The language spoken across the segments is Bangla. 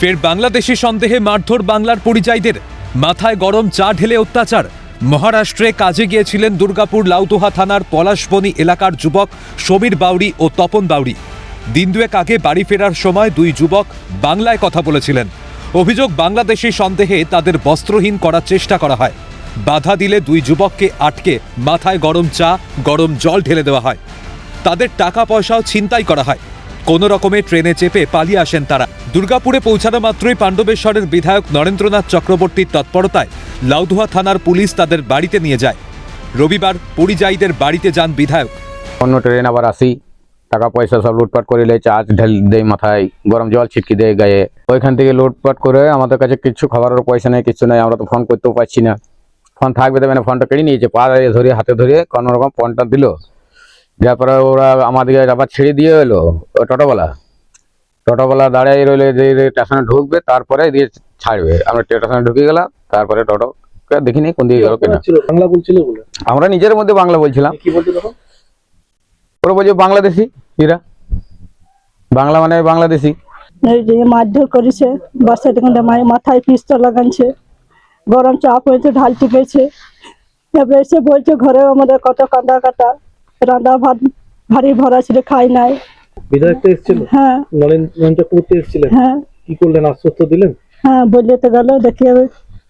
ফের বাংলাদেশি সন্দেহে মারধর বাংলার পরিযায়ীদের। মাথায় গরম, চা ঢেলে অত্যাচার। মহারাষ্ট্রে কাজে গিয়েছিলেন দুর্গাপুর লাউদোহা থানার পলাশবনি এলাকার যুবক সমীর বাউরি ও তপন বাউরি দিন দুয়েক আগে বাড়ি ফেরার সময় দুই যুবক বাংলায় কথা বলেছিলেন। অভিযোগ, বাংলাদেশি সন্দেহে তাদের বস্ত্রহীন করার চেষ্টা করা হয়। বাধা দিলে দুই যুবককে আটকে মাথায় গরম চা, গরম জল ঢেলে দেওয়া হয়। তাদের টাকা পয়সাও ছিনতাই করা হয়। কোনো রকমে ট্রেনে চেপে পালিয়ে আসেন তারা। দুর্গাপুরে পৌঁছানো মাত্রই পাণ্ডবেশ্বরের বিধায়ক নরেন্দ্রনাথ চক্রবর্তীর তৎপরতায় লাউদুয়া থানার পুলিশ তাদের বাড়িতে নিয়ে যায়। রবিবার পরিযায়ীদের বাড়িতে যান বিধায়ক। অন্য ট্রেন আবার আসি টাকা পয়সা সব লুটপাট করে লে চার্জ ঢেল দেয় মাথায়, গরম জল ছিটকি দেয় গায়ে। ওইখান থেকে লুটপাট করে আমাদের কাছে কিছু খাবারের পয়সা নেই, কিছু নেই, আমরা তো ফোন করতেও পারছি না। ফোন থাকবে দেবে না ফোনটা কেড়ে নিয়েছে পা ধরে, হাতে ধরে কোনো রকম ফোনটা দিল। তারপরে ওরা আমাদেরকে আবার ছেড়ে দিয়ে এলো টোটোওয়ালা। টোটোওয়ালা দাঁড়িয়ে রইলে যে স্টেশনে ঢুকবে তারপরে দিয়ে ছাড়বে। আমরা স্টেশনে ঢুকে গেলাম তারপরে টোটোকে দেখিনি কোন দিকে গেল কিনা বাংলা বলছিল আমরা নিজের মধ্যে বাংলা বলছিলাম। কি বলতে ওরা বলছে বাংলাদেশি এরা বাংলা মানে বাংলাদেশি। এই যে মারধর করেছে বাসা থেকে মাথায় পিস্তল লাগাচ্ছে গরম চাপ হয়েছে ঢাল টিপেছে। এবার এসে বলছে ঘরে আমাদের কত কাঁদা কাটা রান্না ভাত ভারী ভরা ছিল খাই নাই। বিধায়ক তো এসেছিল? হ্যাঁ। নলেন চক্রবর্তী এসেছিলেন? হ্যাঁ। কি করলেন? আশ্বস্ত দিলেন? হ্যাঁ বললে তো গেল দেখি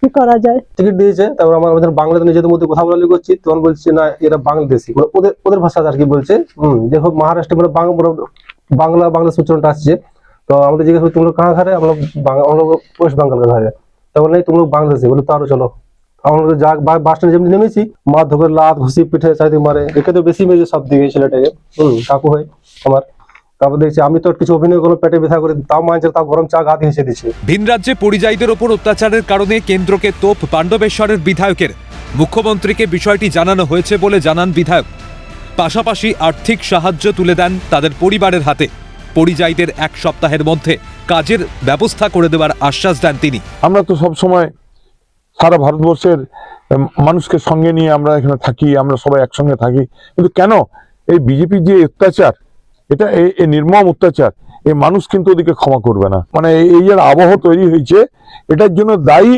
কি করা যায়। টিকিট দিয়েছে তারপর আমরা আমাদের বাংলাতে নিজেদের মধ্যে কথা বলালি করছি তখন বলছে না এরা বাংলাদেশি। মানে ওদের ওদের ভাষা আর কি বলছে। হম যে হোক মহারাষ্ট্রে মানে বাংলা বাংলা উচ্চারণটা আসছে। তো আমাদের জিজ্ঞেস করছি তোমরা কাহা ঘরে? আমরা ওয়েস্ট বেঙ্গল ঘরে। তখন নেই তোমরা বাংলাদেশি। বলে তারও চলো। আমরা যা বাস স্ট্যান্ড যেমনি নেমেছি মা ধোকের লাত ঘুষি পিঠে চাইতে মারে। একে তো বেশি মেয়েছে সব দিকে ছেলেটাকে। হম। কাকু হয় আমার। তারপর দেখছি আমি তো কিছু অভিনয় করল পেটে ব্যথা করে তাও মানছে তাও গরম চা গা দিয়ে দিচ্ছে ভিন রাজ্যে পরিযায়ীদের ওপর অত্যাচারের কারণে কেন্দ্রকে তোপ পাণ্ডবেশ্বরের বিধায়কের। মুখ্যমন্ত্রীকে বিষয়টি জানানো হয়েছে বলে জানান বিধায়ক। পাশাপাশি আর্থিক সাহায্য তুলে দেন তাদের পরিবারের হাতে। পরিযায়ীদের এক সপ্তাহের মধ্যে কাজের ব্যবস্থা করে দেওয়ার আশ্বাস দেন তিনি। আমরা তো সব সময় সারা ভারতবর্ষের মানুষকে সঙ্গে নিয়ে আমরা এখানে থাকি আমরা সবাই একসঙ্গে থাকি। কিন্তু কেন? এই বিজেপির যে অত্যাচার এটা এই নির্মম অত্যাচার এই মানুষ কিন্তু ওদিকে ক্ষমা করবে না। মানে এই- এই যে আবহ তৈরি হয়েছে এটার জন্য দায়ী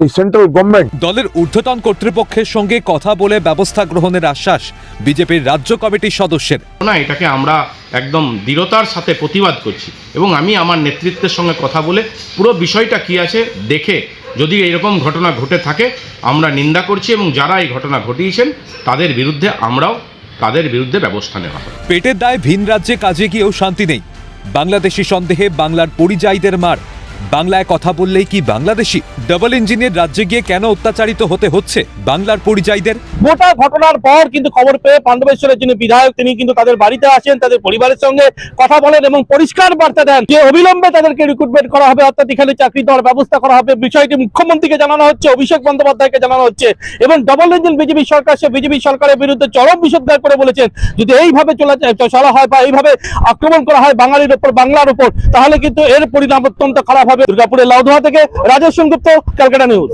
এই সেন্ট্রাল গভর্নমেন্ট। দলের ঊর্ধ্বতন কর্তৃপক্ষের সঙ্গে কথা বলে ব্যবস্থা গ্রহণের আশ্বাস বিজেপির রাজ্য কমিটির সদস্যের। না এটাকে আমরা একদম দৃঢ়তার সাথে প্রতিবাদ করছি এবং আমি আমার নেতৃত্বের সঙ্গে কথা বলে পুরো বিষয়টা কি আছে দেখে যদি এরকম ঘটনা ঘটে থাকে, আমরা নিন্দা করছি এবং যারা এই ঘটনা ঘটিয়েছেন, তাদের বিরুদ্ধে আমরাও তাদের বিরুদ্ধে ব্যবস্থা নেওয়া হবে। পেটের দায় ভিন রাজ্যে, কাজে গিয়েও শান্তি নেই। বাংলাদেশি সন্দেহে বাংলার পরিযায়ীদের মার। বাংলায় কথা বললেই কি বাংলাদেশি? ডাবল ইঞ্জিনের রাজ্যে গিয়ে কেন অত্যাচারিত হতে হচ্ছে? বাংলার পরিযায়ীদের গোটা ঘটনার পর কিন্তু খবর পেয়ে পাণ্ডবেশ্বরের যিনি বিধায়ক, তিনি কিন্তু তাদের বাড়িতে আসেন, তাদের পরিবারের সঙ্গে কথা বলেন এবং পরিষ্কার বার্তা দেন। যে অবিলম্বে তাদেরকে রিক্রুটমেন্ট করা হবে, অর্থাৎ এখানে চাকরি দেওয়ার ব্যবস্থা করা হবে, বিষয়টি মুখ্যমন্ত্রীকে জানানো হচ্ছে, অভিষেক বন্দ্যোপাধ্যায়কে জানানো হচ্ছে এবং ডাবল ইঞ্জিন বিজেপি সরকার, সে বিজেপি সরকারের বিরুদ্ধে চরম বিষোদ্গার করে বলেছেন। যদি এইভাবে চলা হয় বা এইভাবে আক্রমণ করা হয় বাঙালির উপর, বাংলার উপর, তাহলে কিন্তু এর পরিণাম অত্যন্ত খারাপ হবে দুর্গাপুরের লাউধোয়া থেকে রাজেশ সেনগুপ্ত ক্যালকাটা নিউজ।